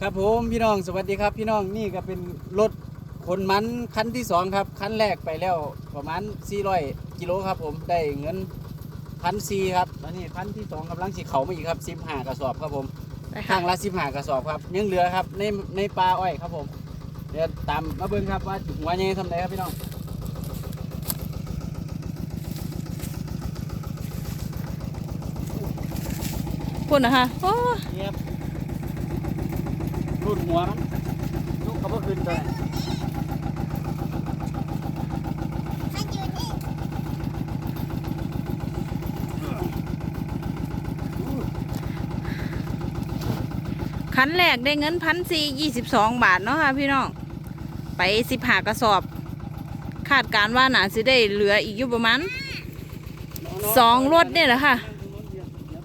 ครับผมพี่น้องสวัสดีครับ พี่น้องนี่ก็เป็นรถขนมันคันที่สองครับคันแรกไปแล้วประมาณ400กิโลครับ ผมได้เงินพันซีครับตอนนี้พันที่สองกำลังสิเขามาอีกครับ15กระสอบครับผมไปข้าค่ะงละ15กระสอบครับยังเหลือครับในในปลาอ้อยครับผมเดี๋ยวตามมาเบิ่งครับว่าหัวยังไงทำไดครับพี่น้องพุ่นนะคะโอ้นี่ค รับรูดหัวมันลูกเขาบ่ขึ้นตัวนั้นคันแรกได้เงินพันสี่ยี่สิบสองบาทเนาะค่ะพี่น้อง ไปสิบหากระสอบ คาดการณ์ว่าน่าสิได้เหลืออีกอยู่ประมาณสองรถเนี่ยแหละค่ะ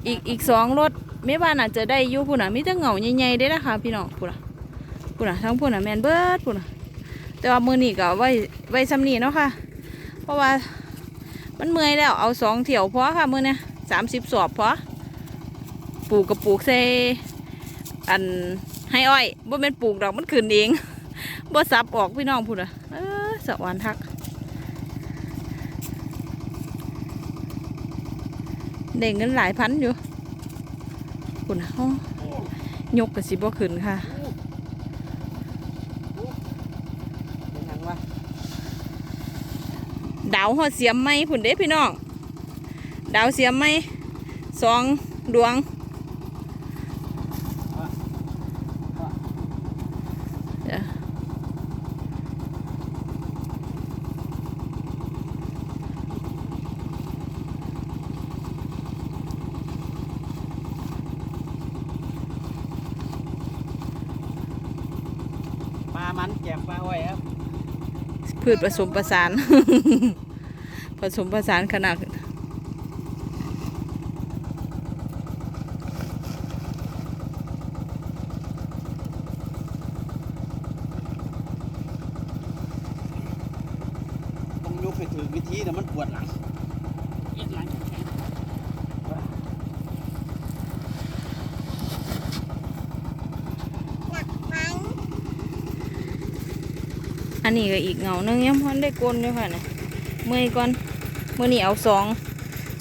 อีกอีกสองรถ ไม่ว่าน่าจะได้อยู่พุ่นอะมีแต่เหงาใหญ่ๆได้ละค่ะพี่น้องพุ่นอะพุ่นอะทั้งพุ่นอะแมนเบิร์ดพุ่นอะแต่ว่ามือนี่ก็ไว้ไว้ซ้ำนี่เนาะค่ะ เพราะว่ามันเมื่อยแล้วเอาสองเที่ยวพอค่ะมือเนี่ยสามสิบสอบพอปลูกกับปลูกใส่อันให้อ้อยบ่เป็นปลูกดอกมันขึ้นเองบ่สับออกพี่น้องพุ่นอะเออสวรรค์ทักได้เงินหลายพันอยู่ คุณนะยกกับสิบว่าขึ้นค่ะเดาวหอดเสียมไหมผุนเด้พี่น้อง ดาวเสียมไหมสองดวงเดี๋ยว ปลา มันแกมปลาอ้อยครับพืชผสมประสาน ผสมประสานขนาดต้องยกให้ถึงวิธีแต่มันปวดหลังเอ็ดหลัง อั นนี้ก็อีกเงาหนึงยังพอนได้กลนด้วยค่ะเนี่ยเมื่อยก่อนเมื่อนี้เอาสอง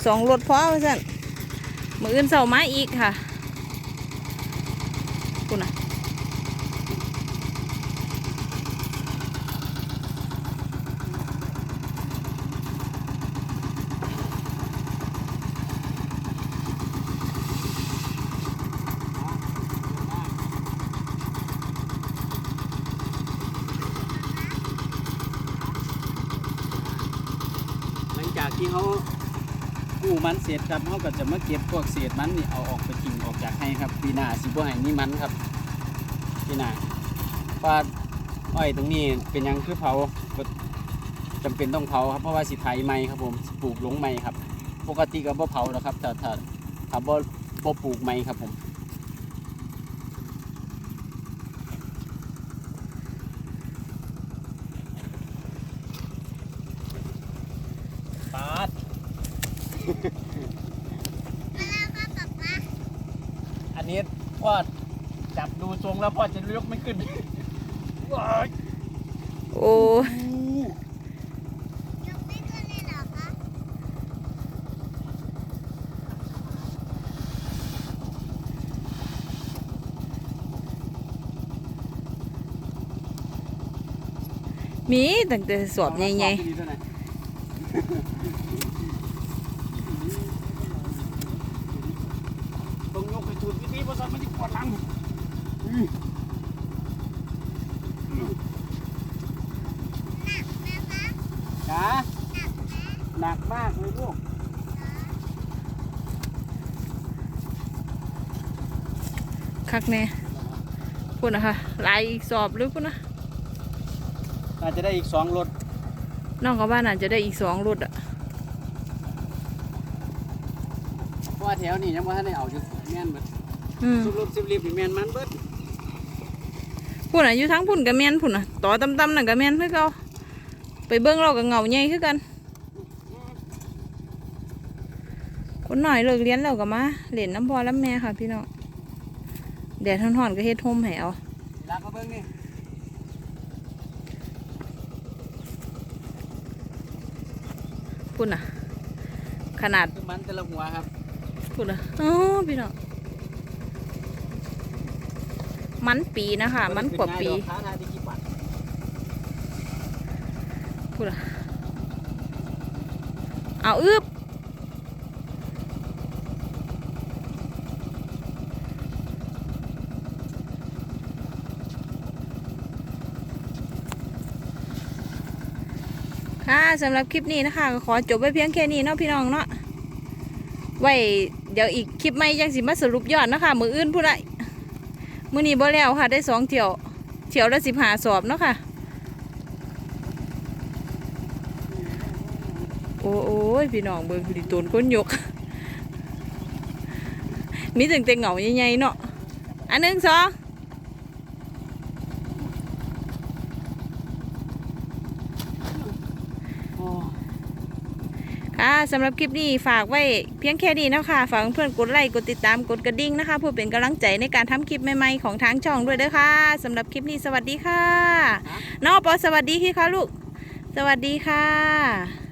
สองรถพอว่าสั่นมืออื่นเสาไม้อีกค่ะคุณน่ะ ที่เขากู้มันเสร็จครับเขาก็จะมาเก็บพวกเศษมันนี่เอาออกไปทิ้งออกจากให้ครับปีหน้าสิบ่ให้นี่มันครับปีหน้าปลาอ้อยตรงนี้เป็นยังคือเผาก็จำเป็นต้องเผาครับเพราะว่าสิไถไม้ครับผมปลูกหลงไม้ครับ ปกติก็บ่เผาแล้วครับแต่ถ้าถ้าบ่บ่ปลูกไม้ครับผม ปาด อันนี้พ่อจับดูทรงแล้วพ่อจะยกไม่ขึ้นว้ายโอ้มีตั้งแต่สอบใหญ่ต้องยก ไปถูกวิธีเพราะฉะนั้นมันจะปวดหลังอื้อจ๋าหนักมากเลยลูกๆคักแน่พูดนะคะหลายอีกสอบหรือพูดนะอาจจะได้อีกสองรถน้องกับบ้านอาจจะได้อีกสองรถอะเพราะว่าแถวนี้ยังว่าท่านได้เอาอยู่แม่นเบิด อืมสุบรูปสิบรีบนี่แม่นมันเบิดพูดน่ะอยู่ทั้งพุ่นกับแมนพุ่นน่ะต่อตำๆน่ะกับแมนคือเขาไปเบิ้งเรากับเงาใหญ่คือกัน คนหน่อยเลิกเรียนแล้วก็มาเล่นน้ำพอแล้วแม่ค่ะพี่น้องแดดร้อนๆก็เฮ็ดห่มให้เอาลากมาเบิ่งนี่พุ่นน่ะ ขนาดคือมันแต่ละหัวครับพุ่นน่ะอ๋อพี่น้อง มันปีนะคะ มันกว่าปีบ่ได้ขึ้นง่ยดอกค้าทายได้กี่บาทพุ่นน่ะเอาอึบค่ะสำหรับคลิปนี้นะคะก็ขอจบไว้เพียงแค่นี้เนาะพี่น้องเนาะไว้เดี๋ยวอีกคลิปใหม่ยังสิมาสรุปยอดนะคะ มืออื่นพูดละ มือนี้บ่แล้วค่ะ ได้สองเที่ยว เที่ยวละสิบหาสอบเนาะค่ะ โอ้โอ้ยพี่น้องเบิ่งดิตูนก้นยก มีถึงแต่เหงาใหญ่ๆเนาะอันหนึ่งสอง ค่ะสำหรับคลิปนี้ฝากไว้เพียงแค่นี้เนาะคะฝากเพื่อนๆกดไลค์กดติดตามกดกระดิ่งนะคะเพื่อเป็นกำลังใจในการทำคลิปใหม่ๆของทางช่องด้วยเด้อค่ะสำหรับคลิปนี้สวัสดีค่ะน้องปอสวัสดีค่ะลูก สวัสดีค่ะ